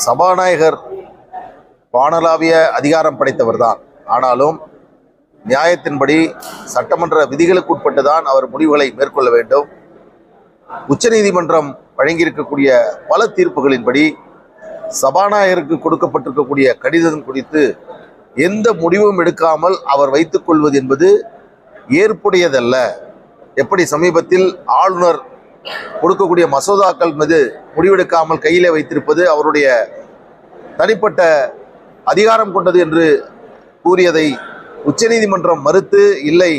சபாநாயகர் வானளாவிய அதிகாரம் படைத்தவர் தான் ஆனாலும் நியாயத்தின்படி சட்டமன்ற விதிகளுக்கு உட்பட்டு தான் அவர் முடிவுகளை மேற்கொள்ள வேண்டும். உச்சநீதிமன்றம் வழங்கியிருக்கக்கூடிய பல தீர்ப்புகளின்படி சபாநாயகருக்கு கொடுக்கப்பட்டிருக்கக்கூடிய கடிதம் குறித்து எந்த முடிவும் எடுக்காமல் அவர் வைத்துக் கொள்வது என்பது ஏற்புடையதல்ல. எப்படி சமீபத்தில் ஆளுநர் கொடுக்கக்கூடிய மசோதாக்கள் மீது முடிவெடுக்காமல் கையிலே வைத்திருப்பது அவருடைய தனிப்பட்ட அதிகாரம் கொண்டது என்று கூறியதை உச்சநீதிமன்றம் மறுத்து இல்லை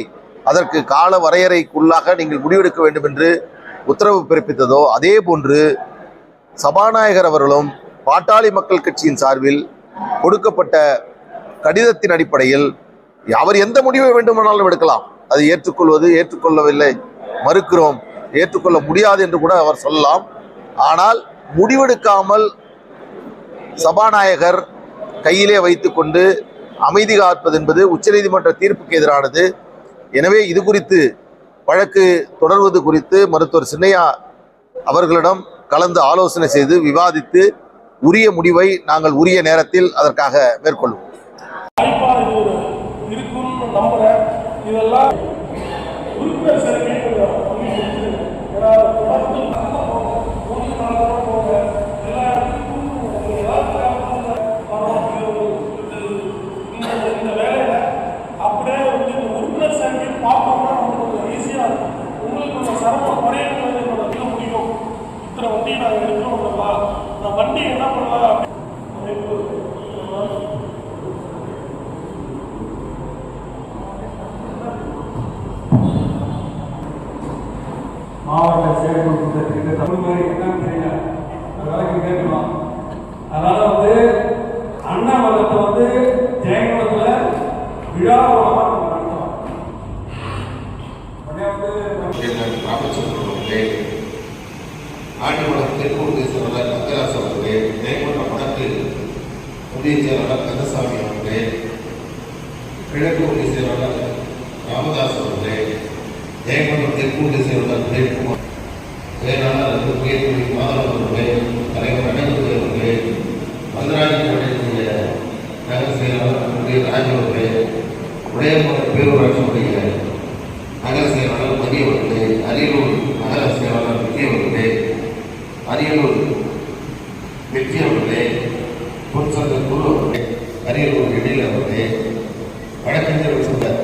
அதற்கு கால வரையறைக்குள்ளாக நீங்கள் முடிவெடுக்க வேண்டும் என்று உத்தரவு பிறப்பித்ததோ அதே போன்று சபாநாயகர் அவர்களும் பாட்டாளி மக்கள் கட்சியின் சார்பில் கொடுக்கப்பட்ட கடிதத்தின் அடிப்படையில் அவர் எந்த முடிவை வேண்டுமானாலும் எடுக்கலாம். அதை ஏற்றுக்கொள்வது ஏற்றுக்கொள்ளவில்லை மறுக்கிறோம். ஏற்றுக்கொள்ள முடியாது என்று கூட அவர் சொல்லலாம். ஆனால் முடிவெடுக்காமல் சபாநாயகர் கையிலே வைத்துக்கொண்டு அமைதி காப்பது என்பது உச்சநீதிமன்ற தீர்ப்புக்கு எதிரானது. எனவே இது குறித்து வழக்கு தொடர்வது குறித்து மருத்துவர் சின்னையா அவர்களிடம் கலந்து ஆலோசனை செய்து விவாதித்து உரிய முடிவை நாங்கள் உரிய நேரத்தில் அதற்காக மேற்கொள்வோம். இதெல்லாம் வண்டி நான் எடுக்கணும்னா நான் வண்டி என்ன பண்ணலாம் மாவட்ட செயல்படும் திட்டத்தை தமிழ் மாதிரி என்னன்னு தெரியல. அந்த வேலைக்கு கேட்கணும் அதனால வந்து அண்ணாமலத்தை வந்து ஜெயங்குளத்துல விழாவமாக நம்ம நடத்தலாம் உடனே வந்து ஆண்டிமடம் தெற்கூர் தேசியவர் கந்தராசு அவர்களே. ஜெயமன்ற வடக்கு ஒன்றிய செயலாளர் கந்தசாமி அவர்களே. கிழக்கு ஒன்றிய செயலாளர் ராமதாஸ் அவர்களே. ஜெயமன்றம் தெற்கூர் தேசியவர் பிரேம்குமார் செயலாளர் உயர்குடி மாதவன் அவர்களே. தலைவர் அழகு அவர்களே. மதுராஜனுடைய செயலாளர் உடைய அவர்களே. உடையமன்ற பேரூராட்சியுடைய நகர செயலாளர் மதிய அவர்களே அரியலூர் நகர செயலாளர் அரியலூர் வெற்றி அவர்களே பொன்சந்த குரு அவர்களே அரியலூர் எழில் அவர்களே வழக்கறிஞர் சொன்னார்